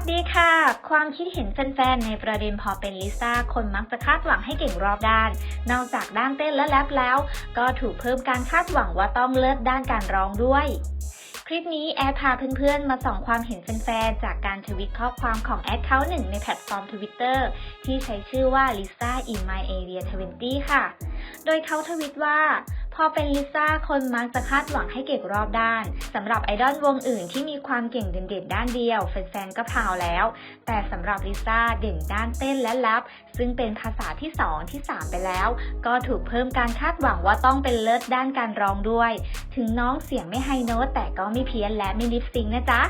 สดีค่ะ ความคิดเห็นแฟนๆ ในประเด็นพอเป็นลิซ่า คนมักจะคาดหวังให้เก่งรอบด้าน นอกจากด้านเต้นและแรปแล้ว ก็ถูกเพิ่มการคาดหวังว่าต้องเลิศด้านการร้องด้วย คลิปนี้แอดพาเพื่อนๆ มาส่องความเห็นแฟนๆ จากการทวิตข้อความของแอดเขาหนึ่งในแพลตฟอร์มทวิตเตอร์ที่ใช้ชื่อว่า Lisa in my area 20 ค่ะ โดยเขาทวิตว่า อเป็นลิซ่าคนมักจะคาดหวังให้เก่งรอบด้านสำหรับไอดอลวงอื่นที่มีความเก่งเด่นๆด้านเดียวแฟนๆก็พาวแล้ว แต่สำหรับลิซ่าเด่นด้านเต้นและแรปซึ่งเป็นภาษาที่ 2 ที่ 3 ไปแล้ว ก็ถูกเพิ่มการคาดหวังว่าต้องเป็นเลิศด้านการร้องด้วย ถึงน้องเสียงไม่ไฮโน้ตแต่ก็ไม่เพี้ยนและไม่ลิปซิงนะจ๊ะ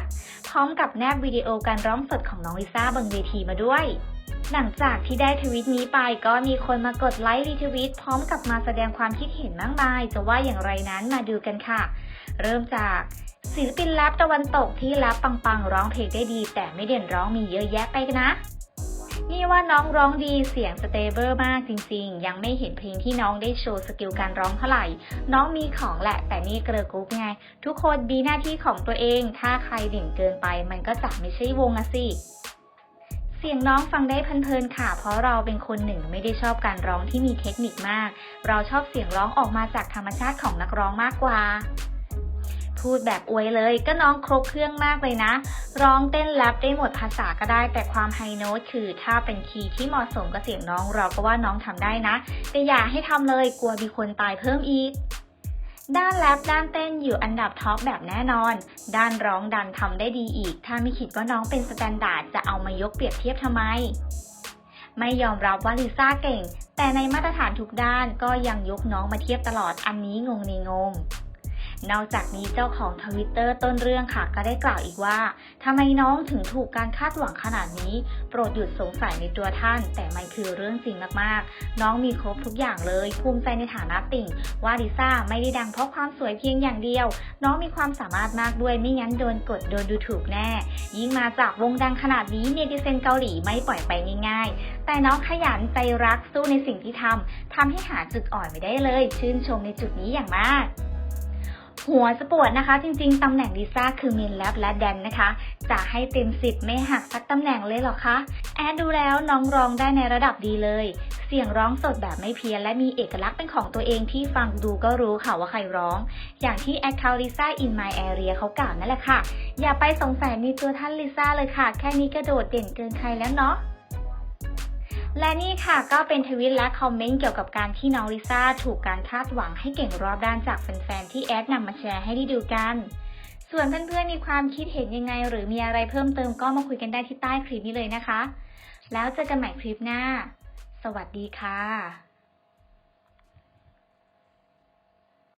พร้อมกับแนบวิดีโอการร้องสดของน้องลิซ่าบนเวทีมาด้วย หลังจากที่ได้ทวิตนี้ไปก็มีคนมากดไลค์รีทวิตพร้อมกับมาแสดงความคิดเห็นมากมาย จะว่าอย่างไรนั้นมาดูกันค่ะ เริ่มจากศิลปินแรปตะวันตกที่แรปปังๆ ร้องเพลงได้ดี แต่ไม่เด่นร้องมีเยอะแยะไปนะ นี่ว่าน้องร้องดีเสียงสเตเบิลมากจริงๆ ยังไม่เห็นเพลงที่น้องได้โชว์สกิลการร้องเท่าไหร่ น้องมีของแหละ แต่นี่เกลือกรุ๊ปไง ทุกคนมีหน้าที่ของตัวเอง ถ้าใครเด่นเกินไป มันก็จะไม่ใช่วงอะสิ เสียงน้องฟังได้เพลินๆค่ะ เพราะเราเป็นคนหนึ่งไม่ได้ชอบการร้องที่มีเทคนิคมาก เราชอบเสียงร้องออกมาจากธรรมชาติของนักร้องมากกว่า พูดแบบอวยเลยก็น้องครบเครื่องมากเลยนะ ร้องเต้นแรปได้หมดภาษาก็ได้ แต่ความไฮโน้ตคือถ้าเป็นคีย์ที่เหมาะสมกับเสียงน้องเราก็ว่าน้องทำได้นะ แต่อย่าให้ทำเลยกลัวมีคนตายเพิ่มอีก ด้านแรปด้านเต้นอยู่อันดับท็อปแบบแน่นอน ด้านร้องดันทำได้ดีอีก ถ้าไม่คิดว่าน้องเป็นสแตนดาร์ดจะเอามายกเปรียบเทียบทำไม ไม่ยอมรับว่าลิซ่าเก่ง แต่ในมาตรฐานทุกด้านก็ยังยกน้องมาเทียบตลอดอันนี้งงในงง นอกจากนี้เจ้าของทวิตเตอร์ต้นเรื่องค่ะ ก็ได้กล่าวอีกว่าทำไมน้องถึงถูกการคาดหวังขนาดนี้ โปรดหยุดสงสัยในตัวท่าน แต่มันคือเรื่องจริงมากๆ น้องมีครบทุกอย่างเลย ภูมิใจในฐานะติ่ง ว่าลิซ่าไม่ได้ดังเพราะความสวยเพียงอย่างเดียว น้องมีความสามารถมากด้วยไม่งั้นโดนกดโดนดูถูกแน่ ยิ่งมาจากวงดังขนาดนี้เนติเซนเกาหลีไม่ปล่อยไปง่าย ๆ แต่น้องขยันใจรักสู้ในสิ่งที่ทำทำให้หาจุดอ่อนไม่ได้เลย ชื่นชมในจุดนี้อย่างมาก หัวสปวดนะคะ จริงๆ ตำแหน่งลิซ่าคือมินแลบและแดนนะคะ จะให้เต็มสิบไม่หักสักตำแหน่งเลยเหรอคะ แอดดูแล้วน้องร้องได้ในระดับดีเลย เสียงร้องสดแบบไม่เพี้ยนและมีเอกลักษณ์เป็นของตัวเองที่ฟังดูก็รู้ค่ะว่าใครร้อง อย่างที่แอดคาลิซ่า in my area เขากล่าวนั่นแหละค่ะ อย่าไปสงสัยในตัวท่านลิซ่าเลยค่ะ แค่นี้กระโดดเด่นเกินใครแล้วเนาะ และนี่ค่ะก็เป็นทวิตและคอมเมนต์เกี่ยวกับการที่น้องลิซ่าถูกการคาดหวังให้เก่งรอบด้านจากแฟนๆที่แอดนำมาแชร์ให้ได้ดูกัน ส่วนเพื่อนๆมีความคิดเห็นยังไง หรือมีอะไรเพิ่มเติมก็มาคุยกันได้ที่ใต้คลิปนี้เลยนะคะ แล้วเจอกันใหม่คลิปหน้า สวัสดีค่ะ